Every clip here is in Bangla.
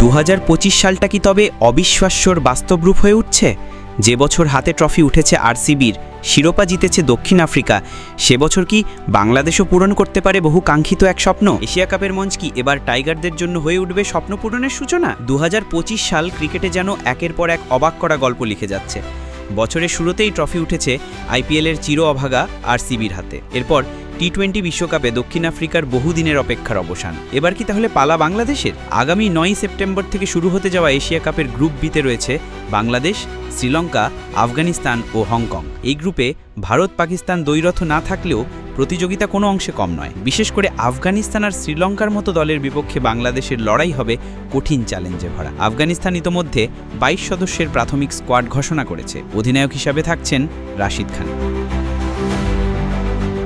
দু হাজার পঁচিশ সালটা কি তবে অবিশ্বাস্যর বাস্তব রূপ হয়ে উঠছে? যে বছর হাতে ট্রফি উঠেছে আরসিবির, শিরোপা জিতেছে দক্ষিণ আফ্রিকা। সে বছর কি বাংলাদেশও পূরণ করতে পারে বহু কাঙ্ক্ষিত এক স্বপ্ন? এশিয়া কাপের মঞ্চ কি এবার টাইগারদের জন্য হয়ে উঠবে স্বপ্ন পূরণের সূচনা? দু হাজার পঁচিশ সাল ক্রিকেটে যেন একের পর এক অবাক করা গল্প লিখে যাচ্ছে। বছরের শুরুতেই ট্রফি উঠেছে আইপিএলের চির অভাগা আরসিবির হাতে। এরপর টি টোয়েন্টি বিশ্বকাপে দক্ষিণ আফ্রিকার বহুদিনের অপেক্ষার অবসান। এবার কি তাহলে পালা বাংলাদেশের? আগামী নয় সেপ্টেম্বর থেকে শুরু হতে যাওয়া এশিয়া কাপের গ্রুপ বিতে রয়েছে বাংলাদেশ, শ্রীলঙ্কা, আফগানিস্তান ও হংকং। এই গ্রুপে ভারত, পাকিস্তান দ্বৈরথ না থাকলেও প্রতিযোগিতা কোনো অংশে কম নয়। বিশেষ করে আফগানিস্তান আর শ্রীলঙ্কার মতো দলের বিপক্ষে বাংলাদেশের লড়াই হবে কঠিন চ্যালেঞ্জে ভরা। আফগানিস্তান ইতোমধ্যে বাইশ সদস্যের প্রাথমিক স্কোয়াড ঘোষণা করেছে। অধিনায়ক হিসাবে থাকছেন রাশিদ খান।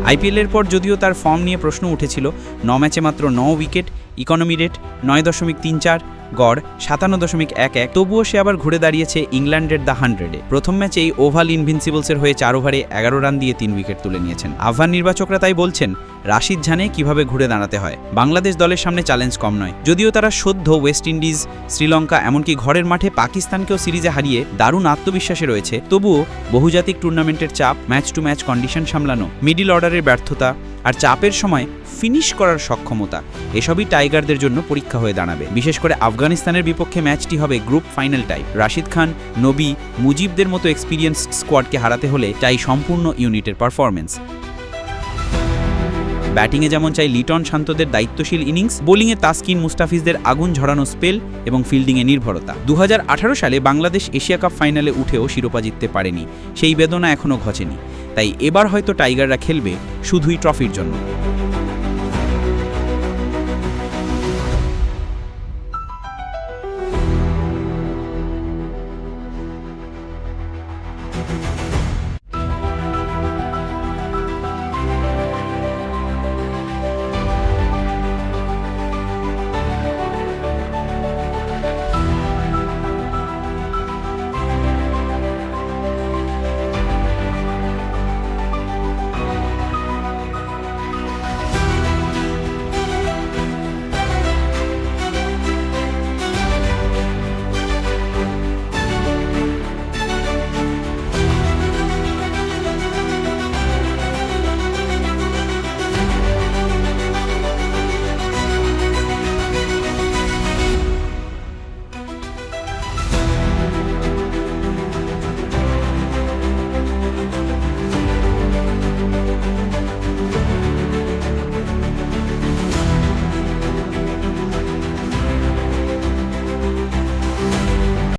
আইপিএলের পর যদিও তার ফর্ম নিয়ে প্রশ্ন উঠেছিল, ন ম্যাচে মাত্র ন উইকেট, ইকোনমি রেট নয় দশমিক তিন চার গড় সাতান্ন দশমিক এক এক। তবুও সে আবার ঘুরে দাঁড়িয়েছে ইংল্যান্ডের দ্য হান্ড্রেডে। প্রথম ম্যাচেই ওভাল ইনভিনসিবলসের হয়ে চার ওভারে এগারো রান দিয়ে তিন উইকেট তুলে নিয়েছেন। আফগান নির্বাচকরা তাই বলছেন, রাশিদ জানে কীভাবে ঘুরে দাঁড়াতে হয়। বাংলাদেশ দলের সামনে চ্যালেঞ্জ কম নয়। যদিও তারা সদ্য ওয়েস্ট ইন্ডিজ, শ্রীলঙ্কা, এমনকি ঘরের মাঠে পাকিস্তানকেও সিরিজে হারিয়ে দারুণ আত্মবিশ্বাসে রয়েছে, তবুও বহুজাতিক টুর্নামেন্টের চাপ, ম্যাচ টু ম্যাচ কন্ডিশন সামলানো, মিডিল অর্ডারের ব্যর্থতা আর চাপের সময় ফিনিশ করার সক্ষমতা। এসবই টাইগারদের জন্য পরীক্ষা হয়ে দাঁড়াবে। বিশেষ করে আফগানিস্তানের বিপক্ষে ম্যাচটি হবে group final type Rashid Khan, Nabi, মুজিবদের মতো এক্সপিরিয়েন্স স্কোয়াডকে হারাতে হলে চাই সম্পূর্ণ ইউনিটের পারফরমেন্স ব্যাটিংয়ে যেমন চাই লিটন শান্তদের দায়িত্বশীল ইনিংস, বোলিংয়ে তাসকিন মুস্তাফিজদের আগুন ঝরানো স্পেল এবং ফিল্ডিংয়ে নির্ভরতা। দু হাজার আঠারো সালে বাংলাদেশ এশিয়া কাপ ফাইনালে উঠেও শিরোপা জিততে পারেনি। সেই বেদনা এখনও ঘচেনি তাই এবার হয়তো টাইগাররা খেলবে শুধুই ট্রফির জন্য।